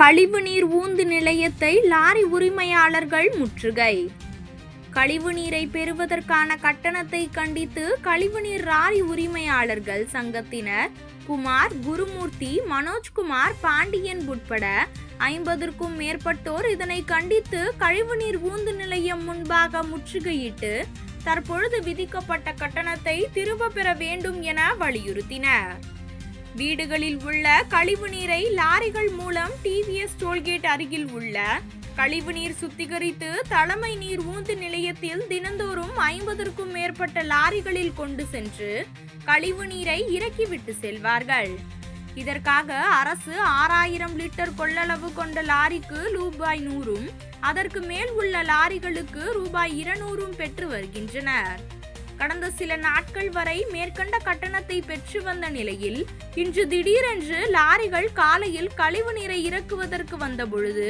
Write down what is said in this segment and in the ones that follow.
கழிவுநீர் ஊந்து நிலையத்தை லாரி உரிமையாளர்கள் முற்றுகை. கழிவுநீரை பெறுவதற்கான கட்டணத்தை கண்டித்து கழிவுநீர் லாரி உரிமையாளர்கள் சங்கத்தினர் குமார் குருமூர்த்தி மனோஜ்குமார் பாண்டியன் உட்பட ஐம்பதற்கும் மேற்பட்டோர் இதனை கண்டித்து கழிவுநீர் ஊந்து நிலையம் முன்பாக முற்றுகையிட்டு தற்பொழுது விதிக்கப்பட்ட கட்டணத்தை திரும்ப பெற வேண்டும் என வலியுறுத்தினர். வீடுகளில் உள்ள கழிவுநீரை லாரிகள் மூலம் டிவிஎஸ் டோல்கேட் அருகில் உள்ள கழிவுநீர் சுத்திகரித்து தலைமை நீர் ஊந்து நிலையத்தில் தினந்தோறும் ஐம்பதற்கும் மேற்பட்ட லாரிகளில் கொண்டு சென்று கழிவுநீரை இறக்கிவிட்டு செல்வார்கள். இதற்காக அரசு ஆறாயிரம் லிட்டர் கொள்ளளவு கொண்ட லாரிக்கு ரூபாய் நூறும் அதற்கு மேல் உள்ள லாரிகளுக்கு ரூபாய் இருநூறும் பெற்று வருகின்றனர். கடந்த சில நாட்கள் வரை மேற்கண்ட கட்டணத்தை பெற்று வந்த நிலையில் இன்று திடீரென்று லாரிகள் காலையில் கழிவு நீரை இறக்குவதற்கு வந்த பொழுது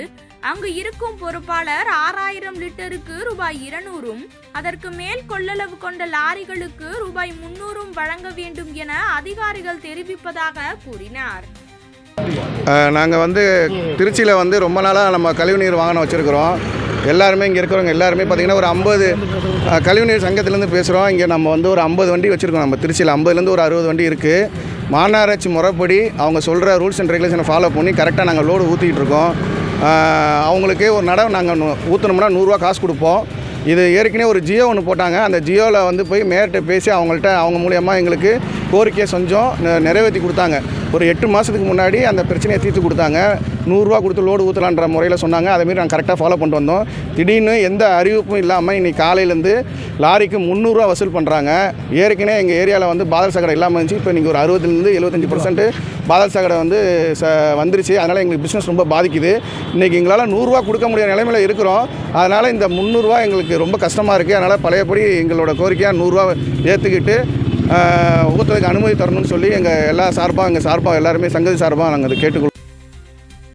அங்கு இருக்கும் பொறுப்பாளர் ஆறாயிரம் லிட்டருக்கு ரூபாய் இருநூறும் அதற்கு மேல் கொள்ளளவு கொண்ட லாரிகளுக்கு ரூபாய் முன்னூறும் வழங்க வேண்டும் என அதிகாரிகள் தெரிவிப்பதாக கூறினார். நாங்கள் வந்து திருச்சியில் வந்து ரொம்ப நாளாக நம்ம கழிவுநீர் வாகனம் வச்சுருக்கிறோம். எல்லாருமே இங்கே இருக்கிறவங்க எல்லாருமே பார்த்திங்கன்னா ஒரு ஐம்பது கழிவுநீர் சங்கத்திலேருந்து பேசுகிறோம் இங்கே நம்ம வந்து ஒரு ஐம்பது வண்டி வச்சுருக்கோம். நம்ம திருச்சியில் ஐம்பதுலேருந்து ஒரு அறுபது வண்டி இருக்குது மாநகராட்சி முறைப்படி அவங்க சொல்கிற ரூல்ஸ் அண்ட் ரெகுலேஷனை ஃபாலோ பண்ணி கரெக்டாக நாங்கள் லோடு ஊற்றிக்கிட்டு இருக்கோம். அவங்களுக்கு ஒரு நடவு நாங்கள் ஊற்றினோம்னா நூறுரூவா காசு கொடுப்போம். இது ஏற்கனவே ஒரு ஜியோ ஒன்று போட்டாங்க. அந்த ஜியோவில் வந்து போய் மேயர்கிட்ட பேசி அவங்கள்ட்ட அவங்க மூலியமாக எங்களுக்கு கோரிக்கையை செஞ்சோம். நிறைவேற்றி கொடுத்தாங்க. ஒரு எட்டு மாதத்துக்கு முன்னாடி அந்த பிரச்சனையை தீர்த்து கொடுத்தாங்க. நூறுரூவா கொடுத்து லோடு ஊற்றலான்ற முறையில் சொன்னாங்க. அதேமாரி நாங்கள் கரெக்டாக ஃபாலோ பண்ணிட்டு வந்தோம். திடீர்னு எந்த அறிவிப்பும் இல்லாமல் இன்றைக்கி காலையிலேருந்து லாரிக்கு முந்நூறுரூவா வசூல் பண்ணுறாங்க ஏற்கனவே எங்கள் ஏரியாவில் வந்து பாதல் சகடை இல்லாமல் இருந்துச்சு. இப்போ நீங்கள் ஒரு அறுபதுலேருந்து எழுபத்தஞ்சி பர்சன்ட் பாதல் சகடை வந்து ச வந்துருச்சு. அதனால் எங்களுக்கு பிஸ்னஸ் ரொம்ப பாதிக்குது. இன்றைக்கி எங்களால் நூறுரூவா கொடுக்க முடியாத நிலைமையில் இருக்கிறோம். அதனால் இந்த முந்நூறுரூவா எங்களுக்கு ரொம்ப கஷ்டமாக இருக்குது அதனால் பழையபடி எங்களோட கோரிக்கையாக நூறுரூவா ஏற்றுக்கிட்டு ஊற்றுறதுக்கு அனுமதி தரணும்னு சொல்லி எங்கள் எல்லா சார்பாக எங்கள் சார்பாக எல்லாருமே சங்கதி சார்பாக நாங்கள் அதை கேட்டுக்கொள்வோம்.